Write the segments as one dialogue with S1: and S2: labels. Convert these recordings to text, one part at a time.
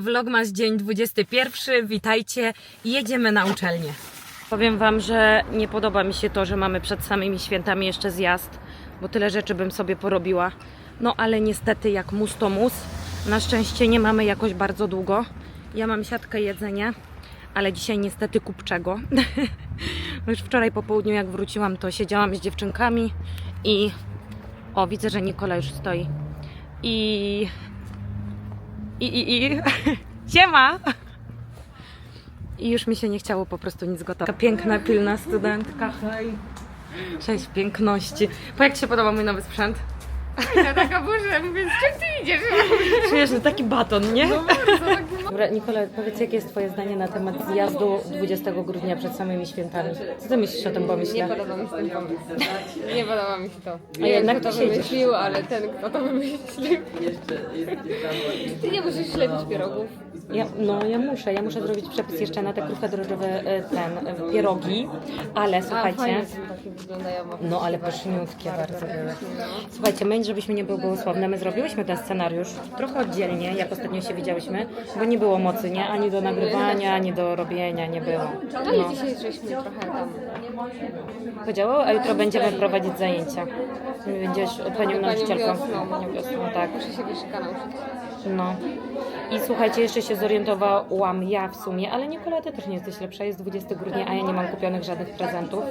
S1: Vlogmas dzień 21. Witajcie. Jedziemy na uczelnię. Powiem Wam, że nie podoba mi się to, że mamy przed samymi świętami jeszcze zjazd, bo tyle rzeczy bym sobie porobiła. No ale niestety jak mus to mus. Na szczęście nie mamy jakoś bardzo długo. Ja mam siatkę jedzenia, ale dzisiaj niestety kupczego. Już wczoraj po południu jak wróciłam, to siedziałam z dziewczynkami i o, widzę, że Nikola już stoi. I i, i, i. Siema! I już mi się nie chciało po prostu nic gotować. Taka piękna, pilna studentka. Hej. Cześć piękności. Po jak Ci się podoba mój nowy sprzęt?
S2: Ja taka, Boże, mówię, z czym ty idziesz?
S1: Śmieszny, taki baton, nie?
S2: No bardzo, tak
S1: Dobra, Nikola, powiedz jakie jest Twoje zdanie na temat zjazdu 20 grudnia przed samymi świętami? Co Ty myślisz o tym
S2: Nie
S1: pomyśle?
S2: podoba mi się ten pomysł. Nie podoba mi się to.
S1: A
S2: Nie
S1: jednak
S2: wiem, kto
S1: ty
S2: to
S1: siedzisz.
S2: wymyślił, ale ten, kto to wymyślił. Ty nie musisz śledzić pierogów.
S1: Ja, no ja muszę, ja muszę zrobić przepis jeszcze na te krówka drożdżowe, e, ten, e, pierogi, ale
S2: A,
S1: słuchajcie...
S2: fajnie są takie wyglądają.
S1: No ale pyszniutkie bardzo były. Słuchajcie, my, żebyśmy nie były gołosławne, my zrobiłyśmy ten scenariusz trochę oddzielnie, jak ostatnio się widziałyśmy, bo nie było mocy, nie? Ani do nagrywania, ani do robienia, nie było.
S2: No i dzisiaj żeśmy trochę tam...
S1: Podziałało, a jutro będziemy prowadzić zajęcia. Będziesz panią nauczycielką. Panią wiosną, tak.
S2: Muszę się wyszyka nauczyć.
S1: No. I słuchajcie, jeszcze się zorientowałam ja w sumie, ale Nikola, ty też nie jesteś lepsza. Jest 20 grudnia, a ja nie mam kupionych żadnych prezentów,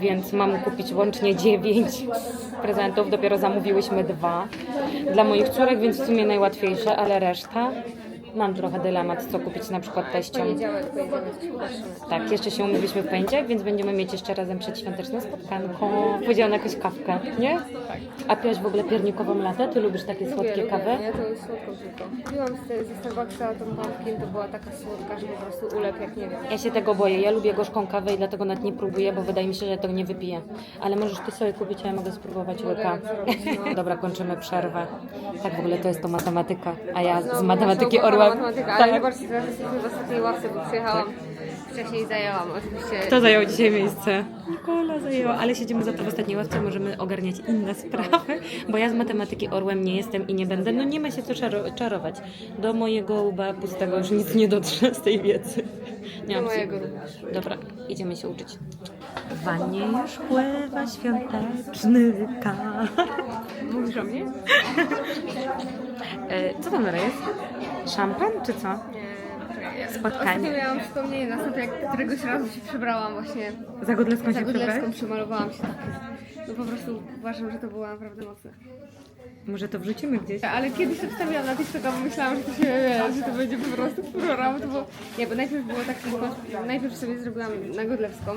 S1: więc mam kupić łącznie 9 prezentów. Dopiero zamówiłyśmy dwa dla moich córek, więc w sumie najłatwiejsze, ale reszta mam trochę dylemat, co kupić na przykład teściom.
S2: Poniedziałek pojedziemy coś popatrzymy.
S1: Tak, jeszcze się umówiliśmy w poniedziałek, więc będziemy mieć jeszcze razem przedświąteczne spotkanko. Powiedziałam jakąś kawkę, nie? Tak. A piłaś w ogóle piernikową latę? Ty lubisz takie słodkie
S2: Lubię,
S1: kawy?
S2: Ja to słodką tylko. Piłam z, ze Starbucksa tą pumpkin, to była taka słodka, że po prostu ulep jak nie wiem.
S1: Ja się tego boję. Ja lubię gorzką kawę i dlatego nawet nie próbuję, bo wydaje mi się, że tego nie wypiję. Ale możesz ty sobie kupić, a ja mogę spróbować łyka. Dobra, kończymy przerwę. Tak w ogóle to jest to matematyka, a ja z matematyki
S2: Ukochana
S1: orła.
S2: Matematyka, ale
S1: Tak.
S2: zobaczcie, teraz jesteśmy w ostatniej ławce, bo przyjechałam. Wcześniej zajęłam, oczywiście.
S1: Kto zajął dzisiaj miejsce? Nikola zajęła, ale siedzimy za to w ostatniej ławce, możemy ogarniać inne sprawy, bo ja z matematyki orłem nie jestem i nie będę. No nie ma się co czaro- czarować. Do mojego łba pustego już nic nie dotrze z tej wiedzy. Nie
S2: Do
S1: mam
S2: mojego
S1: sił.
S2: również.
S1: Dobra, idziemy się uczyć. W wannie już pływa świąteczny kar.
S2: Mówisz o mnie?
S1: E, co tam dalej jest? Szampan czy co?
S2: Nie.
S1: Spotkanie.
S2: Ostatnio miałam wspomnienie na sobie, jak któregoś razu się przebrałam właśnie.
S1: Za Godlewską
S2: Za
S1: się
S2: Godlewską
S1: przebrałeś?
S2: przemalowałam się tak. No po prostu uważam, że to było naprawdę mocne.
S1: Może to wrzucimy gdzieś?
S2: Ale kiedyś to wstawiłam na TikToka, bo myślałam, że to się że to będzie po prostu furora, bo to było... Nie, bo najpierw było tak, najpierw sobie zrobiłam na Godlewską,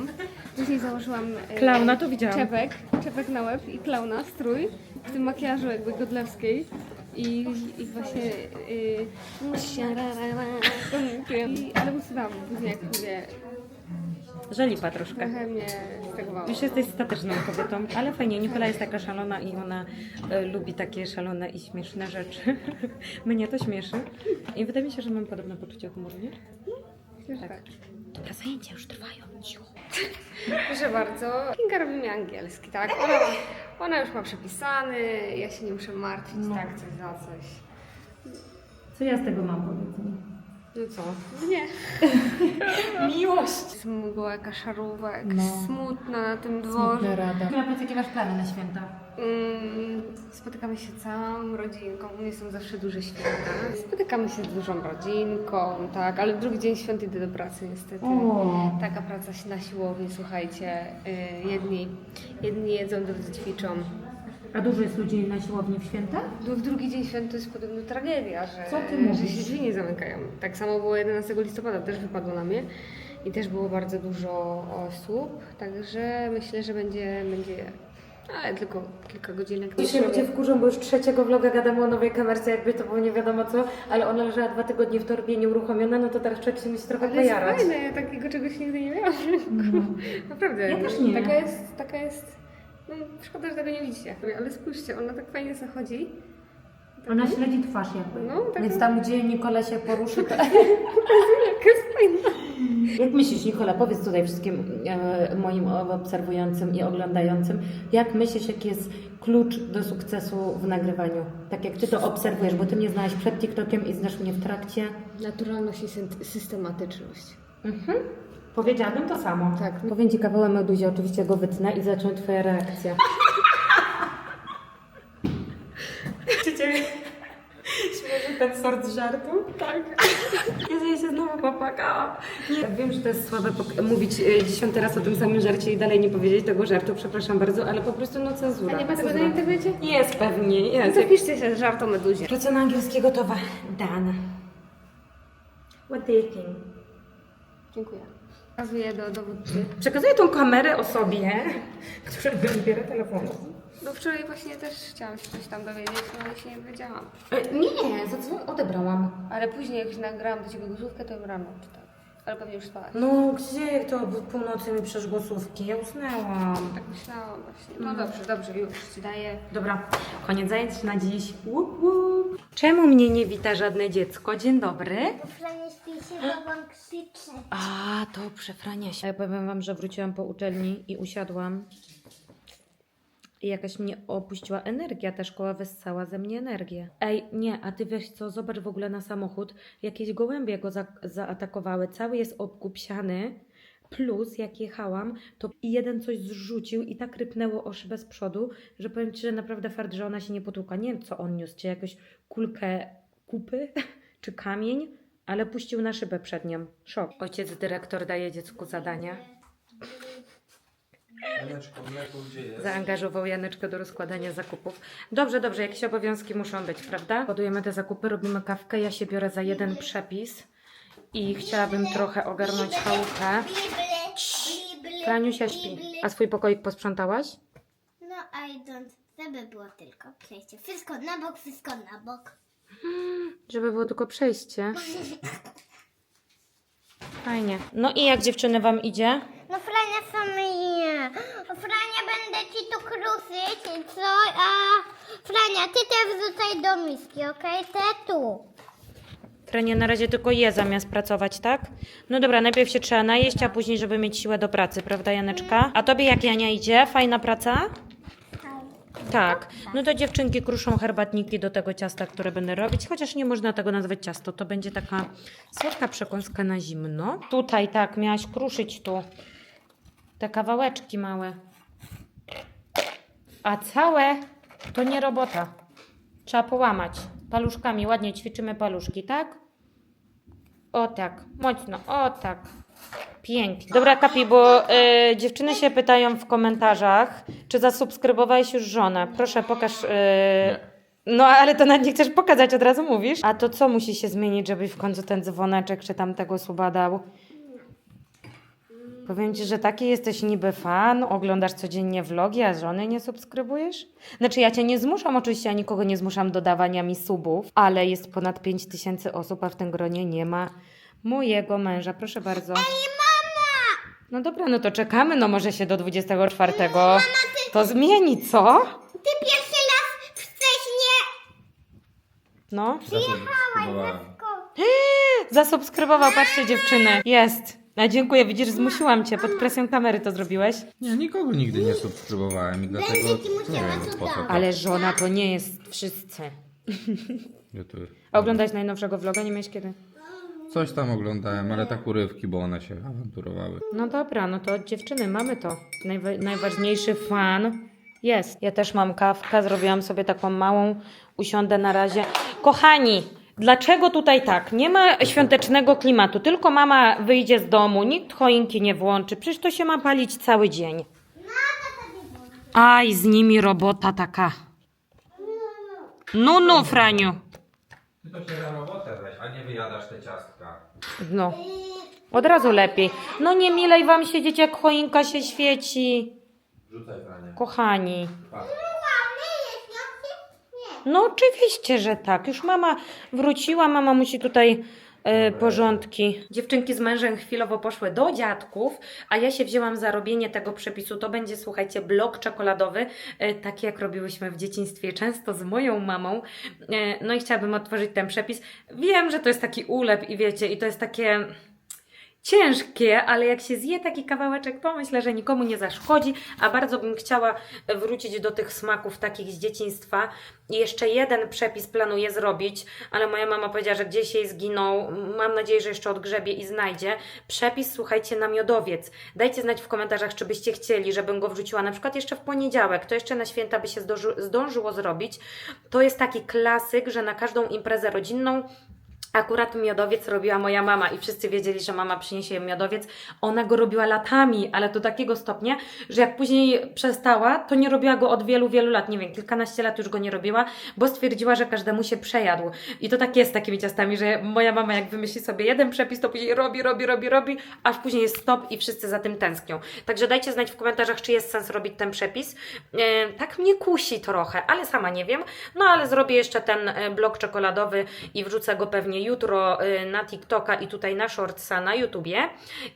S2: później założyłam... e,
S1: Klauna to widziałam.
S2: Czepek, czepek na łeb i klauna, strój, w tym makijażu jakby godlewskiej. I, i właśnie... Yy, i, ale usuwam później, jak mówię,
S1: Żelipa troszkę.
S2: trochę mnie stegowało.
S1: Już jesteś stateczną kobietą, ale fajnie. Nikola jest taka szalona i ona e, lubi takie szalone i śmieszne rzeczy. Mnie to śmieszy. I wydaje mi się, że mam podobne poczucie humoru, nie?
S2: Myślę, że tak.
S1: Dobra, zajęcia już trwają. Cicho.
S2: Proszę bardzo. Kinga robi mi angielski, tak? Ona, ona już ma przepisany, ja się nie muszę martwić,
S1: No.
S2: tak, coś za coś.
S1: Co ja z tego mam, powiedz mi?
S2: No co? Nie.
S1: Miłość!
S2: Jakaś szarówek,
S1: No.
S2: smutna na tym dworze.
S1: rada. Nikola, powiedz, jakie masz plany na święta?
S2: Mm, spotykamy się całą rodzinką, u mnie są zawsze duże święta. Spotykamy się z dużą rodzinką, tak, ale drugi dzień świąt idę do pracy niestety.
S1: O.
S2: Taka praca się na siłowni, słuchajcie. Y, jedni, jedni jedzą, drudzy ćwiczą.
S1: A dużo jest ludzi na siłowni w święta?
S2: No, w drugi dzień świąt to jest podobno tragedia, że,
S1: Co ty
S2: że
S1: mówisz?
S2: się drzwi nie zamykają. Tak samo było 11 listopada, też wypadło na mnie i też było bardzo dużo osób, także myślę, że będzie, będzie ale tylko kilka godzinek.
S1: Dzisiaj ludzie wkurzą, bo już trzeciego vloga gadamy o nowej kamerce, jakby to było nie wiadomo co, ale ona leżała dwa tygodnie w torbie nieuruchomiona, no to teraz człowiek się musi trochę
S2: Ale jest
S1: pojarać.
S2: fajne, ja takiego czegoś nigdy nie miałam. Naprawdę.
S1: Ja też nie.
S2: Taka jest, taka jest, no szkoda, że tego nie widzicie. Ale spójrzcie, ona tak fajnie zachodzi.
S1: Ona śledzi twarz jakby.
S2: No, tak.
S1: Więc tam, gdzie Nikola się poruszy, to...
S2: Jaka jest fajna.
S1: Jak myślisz, Nikola, powiedz tutaj wszystkim e, moim obserwującym i oglądającym, jak myślisz, jaki jest klucz do sukcesu w nagrywaniu? Tak jak ty to obserwujesz, bo ty mnie znałaś przed TikTokiem i znasz mnie w trakcie.
S2: Naturalność i sy- systematyczność.
S1: Mhm. Powiedziałabym to samo.
S2: Tak.
S1: Powiem ci kawałek meduzie, oczywiście go wytnę i zacząć twoja reakcja. Czy ciebie śmieszy ten sort żartu? Tak. Jezu, ja się znowu popłakałam. Nie. Wiem, że to jest słabe pok- mówić e, dziesiąty raz o tym samym żarcie i dalej nie powiedzieć tego żartu, przepraszam bardzo, ale po prostu no cenzura.
S2: A nie ma tego na
S1: Cenzura.
S2: internecie?
S1: Jest pewnie, jest.
S2: Zapiszcie się żart o meduzie.
S1: Praca na angielski gotowa. Done. What do you think?
S2: Dziękuję. Pokazuję do dowódcy.
S1: Przekazuję tą kamerę osobie, która nie odbiera telefonu.
S2: No wczoraj właśnie też chciałam się coś tam dowiedzieć, no ale się nie dowiedziałam.
S1: E, Nie, zadzwoń, odebrałam.
S2: Ale później jak nagrałam do Ciebie głosówkę, to ją rano czytałam. Ale pewnie już spałaś.
S1: No gdzie to w północy mi przecież głosówki? Ja usnęłam.
S2: Tak myślałam właśnie. No dobrze, dobrze, już Ci daję.
S1: Dobra, koniec zajęć na dziś. Łup, łup. Czemu mnie nie wita żadne dziecko? Dzień dobry.
S3: Franie śpi się, bo krzyczę.
S1: A, dobrze, Frania się. Ja powiem wam, że wróciłam po uczelni i usiadłam. I jakaś mnie opuściła energia, ta szkoła wyssała ze mnie energię. Ej, nie, a ty wiesz co, zobacz w ogóle na samochód. Jakieś gołębie go za zaatakowały, cały jest obkupsiany. Plus, jak jechałam, to jeden coś zrzucił i tak rypnęło o szybę z przodu, że powiem Ci, że naprawdę fart, że ona się nie potłuka. Nie wiem, co on niósł, czy jakąś kulkę kupy, czy kamień, ale puścił na szybę przed nią. Szok. Ojciec dyrektor daje dziecku zadania.
S4: Janeczko, mleko gdzie jest?
S1: Zaangażował Janeczkę do rozkładania zakupów. Dobrze, dobrze, jakieś obowiązki muszą być, prawda? Podujemy te zakupy, robimy kawkę, ja się biorę za jeden przepis i chciałabym trochę ogarnąć chałupę. Franiusia śpi. A swój pokoik posprzątałaś?
S3: No I don't. Żeby było tylko przejście. Wszystko na bok, wszystko na bok.
S1: Żeby było tylko przejście. Fajnie. No i jak dziewczyny wam idzie?
S3: No Frania samie. Frania będę ci tu kruszyć co? A Frania, ty te wrzucaj do miski, okej? Te tu.
S1: Frenia na razie tylko je zamiast pracować, tak? No dobra, najpierw się trzeba najeść, a później, żeby mieć siłę do pracy, prawda Janeczka? A tobie jak Jania idzie? Fajna praca? Tak. No to dziewczynki kruszą herbatniki do tego ciasta, które będę robić, chociaż nie można tego nazwać ciasto. To będzie taka słodka przekąska na zimno. Tutaj tak, miałaś kruszyć tu. Te kawałeczki małe. A całe to nie robota. Trzeba połamać. Paluszkami, ładnie ćwiczymy paluszki, tak? O tak, mocno, o tak. Pięknie. Dobra, Kapi, bo y, dziewczyny się pytają w komentarzach, czy zasubskrybowałeś już żonę. Proszę, pokaż. Y, no, ale to nawet nie chcesz pokazać, od razu mówisz. A to co musi się zmienić, żebyś w końcu ten dzwoneczek czy tam tego suba dał? Powiem ci, że taki jesteś niby fan, oglądasz codziennie vlogi, a żony nie subskrybujesz? Znaczy ja cię nie zmuszam, oczywiście ja nikogo nie zmuszam do dawania mi subów, ale jest ponad 5 tysięcy osób, a w tym gronie nie ma mojego męża. Proszę bardzo. Ej, mama! No dobra, no to czekamy, no może się do 24 to zmieni, co?
S3: Ty pierwszy raz wcześniej
S1: No.
S4: Zasubskrybowałem.
S1: Zasubskrybował, patrzcie dziewczyny. Jest. A dziękuję, widzisz, zmusiłam cię, pod presją kamery to zrobiłaś.
S4: Nie, nikogo nigdy nie subskrybowałem i dlatego nie wiem po co to.
S1: Ale żona to nie jest wszyscy.
S4: YouTube.
S1: A oglądałeś najnowszego vloga? Nie miałeś kiedy?
S4: Coś tam oglądałem, ale tak urywki, bo one się awanturowały.
S1: No dobra, no to dziewczyny, mamy to. Najwa- najważniejszy fan jest. Ja też mam kawkę, zrobiłam sobie taką małą, usiądę na razie. Kochani, dlaczego tutaj tak? Nie ma świątecznego klimatu, tylko mama wyjdzie z domu, nikt choinki nie włączy, przecież to się ma palić cały dzień. Aj, z nimi robota taka. No, no, Franiu.
S4: Ty to się na robotę weź, a nie wyjadasz te ciastka.
S1: No, od razu lepiej. No nie milej wam siedzieć, jak choinka się świeci.
S4: Rzucaj Franie.
S1: Kochani. No oczywiście, że tak. Już mama wróciła, mama musi tutaj e, porządki. Dziewczynki z mężem chwilowo poszły do dziadków, a ja się wzięłam za robienie tego przepisu. To będzie, słuchajcie, blok czekoladowy, e, taki jak robiłyśmy w dzieciństwie, często z moją mamą. E, no i chciałabym otworzyć ten przepis. Wiem, że to jest taki ulep i wiecie, i to jest takie ciężkie, ale jak się zje taki kawałeczek, to myślę, że nikomu nie zaszkodzi, a bardzo bym chciała wrócić do tych smaków takich z dzieciństwa. Jeszcze jeden przepis planuję zrobić, ale moja mama powiedziała, że gdzieś jej zginął. Mam nadzieję, że jeszcze odgrzebie i znajdzie. Przepis, słuchajcie, na miodowiec. Dajcie znać w komentarzach, czy byście chcieli, żebym go wrzuciła na przykład jeszcze w poniedziałek. To jeszcze na święta by się zdąży, zdążyło zrobić. To jest taki klasyk, że na każdą imprezę rodzinną Akurat miodowiec robiła moja mama i wszyscy wiedzieli, że mama przyniesie miodowiec. Ona go robiła latami, ale do takiego stopnia, że jak później przestała, to nie robiła go od wielu, wielu lat. Nie wiem, kilkanaście lat już go nie robiła, bo stwierdziła, że każdemu się przejadł. I to tak jest z takimi ciastami, że moja mama jak wymyśli sobie jeden przepis, to później robi, robi, robi, robi, aż później jest stop i wszyscy za tym tęsknią. Także dajcie znać w komentarzach, czy jest sens robić ten przepis. E, tak mnie kusi trochę, ale sama nie wiem. No ale zrobię jeszcze ten e, blok czekoladowy i wrzucę go pewnie jutro y, na TikToka i tutaj na Shortsa na YouTubie,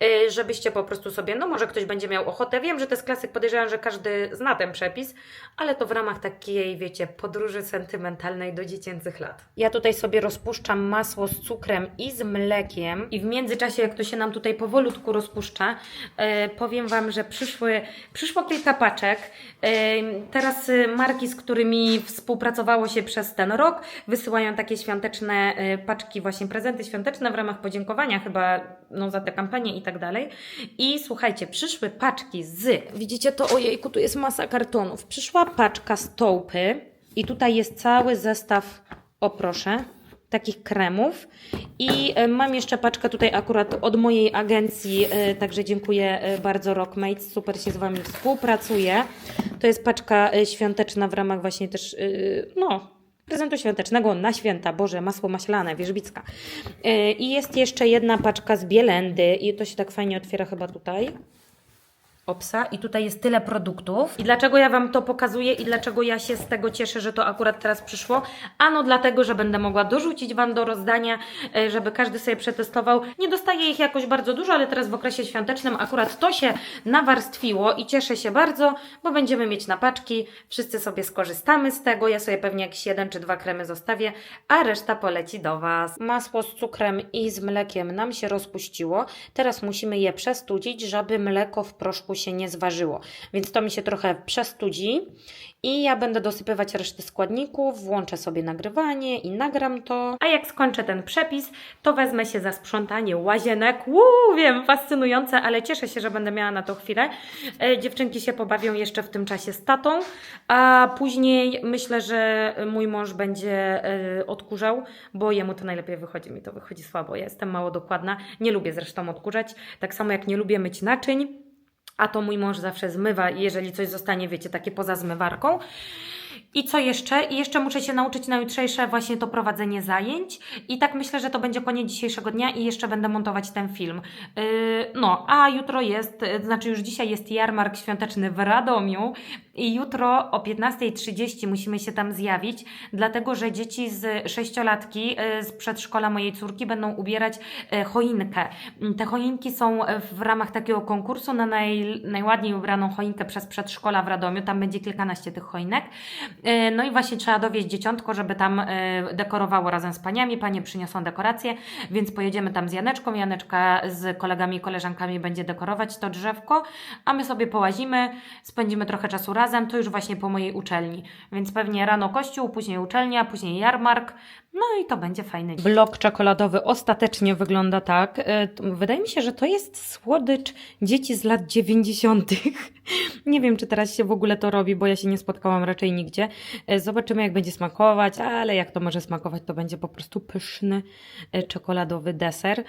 S1: y, żebyście po prostu sobie, no może ktoś będzie miał ochotę. Wiem, że to jest klasyk, podejrzewam, że każdy zna ten przepis, ale to w ramach takiej, wiecie, podróży sentymentalnej do dziecięcych lat. Ja tutaj sobie rozpuszczam masło z cukrem i z mlekiem i w międzyczasie, jak to się nam tutaj powolutku rozpuszcza, y, powiem Wam, że przyszły, przyszło kilka paczek. Teraz marki, z którymi współpracowało się przez ten rok, wysyłają takie świąteczne y, właśnie prezenty świąteczne w ramach podziękowania chyba no, za tę kampanię i tak dalej. I słuchajcie, przyszły paczki z, widzicie to, ojejku, tu jest masa kartonów. Przyszła paczka z tołpy i tutaj jest cały zestaw, o proszę, takich kremów. I e, mam jeszcze paczkę tutaj akurat od mojej agencji, e, także dziękuję e, bardzo Rockmates, super się z Wami współpracuje. To jest paczka świąteczna w ramach właśnie też, no, prezentu świątecznego na święta, Boże, masło maślane, wierzbicka. E, I jest jeszcze jedna paczka z Bielendy i to się tak fajnie otwiera chyba tutaj. Opsa i tutaj jest tyle produktów. I dlaczego ja Wam to pokazuję i dlaczego ja się z tego cieszę, że to akurat teraz przyszło? Ano dlatego, że będę mogła dorzucić Wam do rozdania, e, żeby każdy sobie przetestował. Nie dostaję ich jakoś bardzo dużo, ale teraz w okresie świątecznym akurat to się nawarstwiło i cieszę się bardzo, bo będziemy mieć na paczki. Wszyscy sobie skorzystamy z tego. Ja sobie pewnie jakieś jeden czy dwa kremy zostawię, a reszta poleci do Was. Masło z cukrem i z mlekiem nam się rozpuściło. Teraz musimy je przestudzić, żeby mleko w proszku się nie zważyło. Więc to mi się trochę przestudzi i ja będę dosypywać resztę składników, włączę sobie nagrywanie i nagram to. A jak skończę ten przepis, to wezmę się za sprzątanie łazienek. Uuu, wiem, fascynujące, ale cieszę się, że będę miała na to chwilę. E, dziewczynki się pobawią jeszcze w tym czasie z tatą, a później myślę, że mój mąż będzie e, odkurzał, bo jemu to najlepiej wychodzi, mi to wychodzi słabo. Ja jestem mało dokładna, nie lubię zresztą odkurzać, tak samo jak nie lubię myć naczyń. A to mój mąż zawsze zmywa, jeżeli coś zostanie, wiecie, takie poza zmywarką. I co jeszcze? I jeszcze muszę się nauczyć na jutrzejsze właśnie to prowadzenie zajęć. I tak myślę, że to będzie koniec dzisiejszego dnia i jeszcze będę montować ten film. Yy, no, a jutro jest, yy, znaczy już dzisiaj jest jarmark świąteczny w Radomiu i jutro o 15.30 musimy się tam zjawić, dlatego że dzieci z sześciolatki yy, z przedszkola mojej córki będą ubierać yy, choinkę. Yy, Te choinki są yy, w ramach takiego konkursu na naj, najładniej ubraną choinkę przez przedszkola w Radomiu. Tam będzie kilkanaście tych choinek. No i właśnie trzeba dowieść dzieciątko, żeby tam dekorowało razem z paniami. Panie przyniosą dekoracje, więc pojedziemy tam z Janeczką. Janeczka z kolegami i koleżankami będzie dekorować to drzewko, a my sobie połazimy, spędzimy trochę czasu razem. To już właśnie po mojej uczelni. Więc pewnie rano kościół, później uczelnia, później jarmark. No i to będzie fajny dzień. Blok czekoladowy ostatecznie wygląda tak. E, Wydaje mi się, że to jest słodycz dzieci z lat 90. Nie wiem, czy teraz się w ogóle to robi, bo ja się nie spotkałam raczej nigdzie. E, Zobaczymy, jak będzie smakować, ale jak to może smakować, to będzie po prostu pyszny e, czekoladowy deser.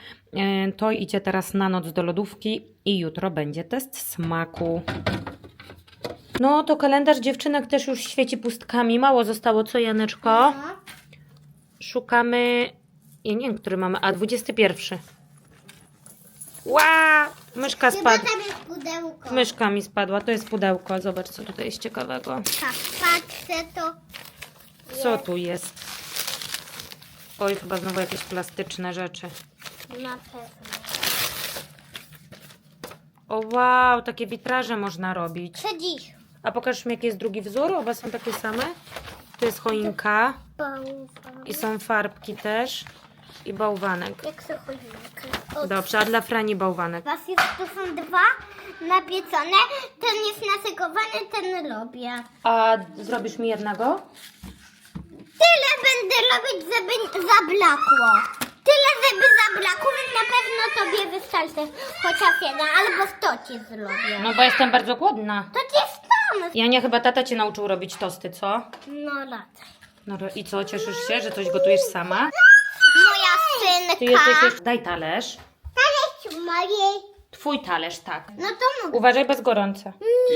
S1: To idzie teraz na noc do lodówki i jutro będzie test smaku. No, to kalendarz dziewczynek też już świeci pustkami. Mało zostało, co Janeczko? Szukamy. Ja nie wiem, który mamy. A 21. Ła! Myszka
S3: Chyba
S1: spadła.
S3: tam jest pudełko.
S1: Myszka mi spadła. To jest pudełko. Zobacz, co tutaj jest ciekawego.
S3: Tak, patrzę to.
S1: Co tu jest? Oj, chyba znowu jakieś plastyczne rzeczy.
S3: Na pewno.
S1: O wow, takie witraże można robić.
S3: Co dziś?
S1: A pokaż mi, jaki jest drugi wzór? Oba są takie same. Tu jest choinka i są farbki też. I bałwanek.
S3: Jak sobie choinkę. O,
S1: Dobrze, a dla Frani bałwanek.
S3: Was jest, to są dwa napiecone. Ten jest nasykowany, ten lubię.
S1: A zrobisz mi jednego?
S3: Tyle będę robić, żeby zablakło. Tyle, żeby zablakło, na pewno tobie wystarczy chociaż jeden, albo sto ci zrobię.
S1: No bo jestem bardzo głodna.
S3: To ci stąd.
S1: Jania, chyba tata cię nauczył robić tosty, co?
S3: No raczej.
S1: No i co, cieszysz się, że coś gotujesz sama?
S3: Moja
S1: Ty
S3: synka.
S1: jesteś jeszcze... Daj talerz.
S3: Talerz mojej.
S1: Twój talerz, tak.
S3: No to.
S1: Uważaj bez gorąca.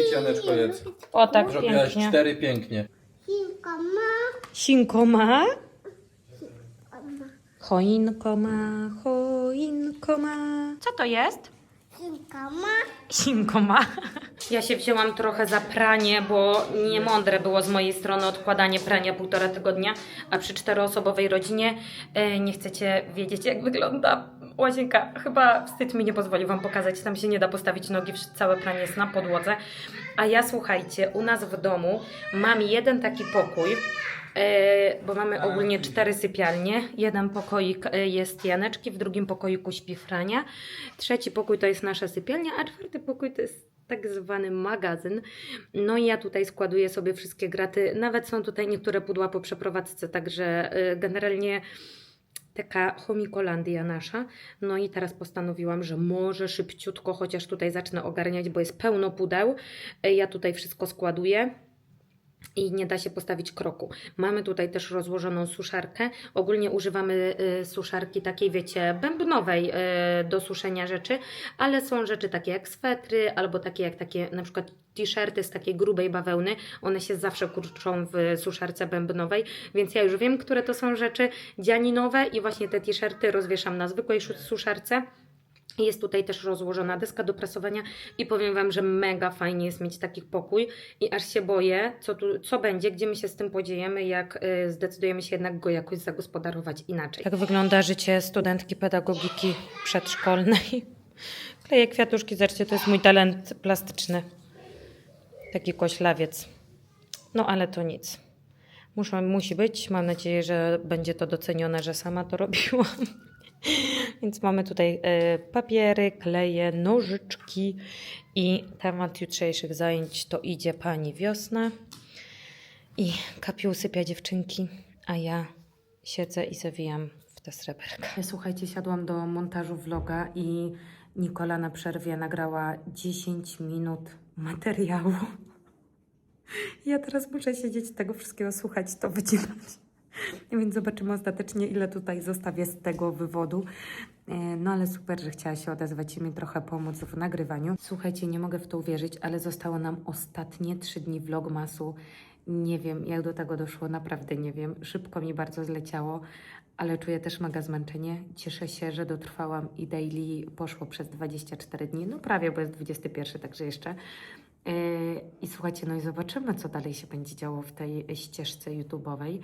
S4: Idź Janeczko jedz.
S1: O tak,
S4: Zrobiłaś
S1: pięknie.
S4: cztery pięknie.
S3: Sinka ma.
S1: Sinko ma? Choinko ma, choinko ma. Co to jest?
S3: Sinka ma.
S1: Sinko ma. Ja się wzięłam trochę za pranie, bo niemądre było z mojej strony odkładanie prania półtora tygodnia, a przy czteroosobowej rodzinie e, nie chcecie wiedzieć, jak wygląda łazienka. Chyba wstyd mi nie pozwoli Wam pokazać, tam się nie da postawić nogi, całe pranie jest na podłodze. A ja słuchajcie, u nas w domu mam jeden taki pokój, bo mamy ogólnie cztery sypialnie. Jeden pokoik e, jest Janeczki, w drugim pokoiku śpi Frania. Trzeci pokój to jest nasza sypialnia, a czwarty pokój to jest tak zwany magazyn. No i ja tutaj składuję sobie wszystkie graty. Nawet są tutaj niektóre pudła po przeprowadzce, także y, generalnie taka chomikolandia nasza. No i teraz postanowiłam, że może szybciutko, chociaż tutaj zacznę ogarniać, bo jest pełno pudeł. Ja tutaj wszystko składuję i nie da się postawić kroku. Mamy tutaj też rozłożoną suszarkę. Ogólnie używamy y, suszarki takiej, wiecie, bębnowej y, do suszenia rzeczy, ale są rzeczy takie jak swetry, albo takie jak takie na przykład t-shirty z takiej grubej bawełny. One się zawsze kurczą w suszarce bębnowej, więc ja już wiem, które to są rzeczy dzianinowe i właśnie te t-shirty rozwieszam na zwykłej suszarce. Jest tutaj też rozłożona deska do prasowania i powiem Wam, że mega fajnie jest mieć taki pokój i aż się boję, co, tu, co będzie, gdzie my się z tym podziejemy, jak y, zdecydujemy się jednak go jakoś zagospodarować inaczej. Tak wygląda życie studentki pedagogiki przedszkolnej. Kleję kwiatuszki, zobaczcie, to jest mój talent plastyczny. Taki koślawiec. No ale to nic. Muszą, musi być. Mam nadzieję, że będzie to docenione, że sama to robiłam. Więc mamy tutaj e, papiery, kleje, nożyczki i temat jutrzejszych zajęć to idzie pani wiosna. I Kapi usypia dziewczynki, a ja siedzę i zawijam w te sreberka. Słuchajcie, siadłam do montażu vloga i Nikola na przerwie nagrała 10 minut materiału. Ja teraz muszę siedzieć tego wszystkiego słuchać, to wycinać. Więc zobaczymy ostatecznie, ile tutaj zostawię z tego wywodu. E, No ale super, że chciała się odezwać i mi trochę pomóc w nagrywaniu. Słuchajcie, nie mogę w to uwierzyć, ale zostało nam ostatnie trzy dni vlogmasu. Nie wiem, jak do tego doszło, naprawdę nie wiem. Szybko mi bardzo zleciało, ale czuję też mega zmęczenie. Cieszę się, że dotrwałam i daily poszło przez 24 dni. No prawie, bo jest 21, także jeszcze. Yy, I słuchajcie, no i zobaczymy, co dalej się będzie działo w tej ścieżce YouTube'owej.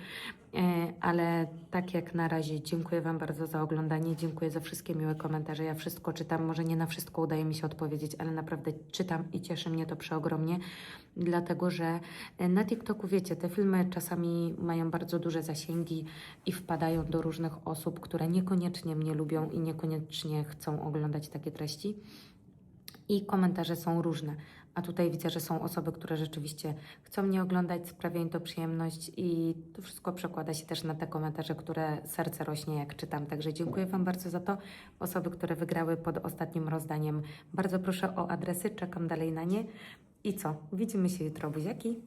S1: Yy, Ale tak jak na razie, dziękuję Wam bardzo za oglądanie, dziękuję za wszystkie miłe komentarze. Ja wszystko czytam, może nie na wszystko udaje mi się odpowiedzieć, ale naprawdę czytam i cieszy mnie to przeogromnie, dlatego że yy, na TikToku, wiecie, te filmy czasami mają bardzo duże zasięgi i wpadają do różnych osób, które niekoniecznie mnie lubią i niekoniecznie chcą oglądać takie treści i komentarze są różne. A tutaj widzę, że są osoby, które rzeczywiście chcą mnie oglądać, sprawia im to przyjemność i to wszystko przekłada się też na te komentarze, które serce rośnie, jak czytam. Także dziękuję Wam bardzo za to. Osoby, które wygrały pod ostatnim rozdaniem, bardzo proszę o adresy, czekam dalej na nie. I co? Widzimy się jutro, buziaki.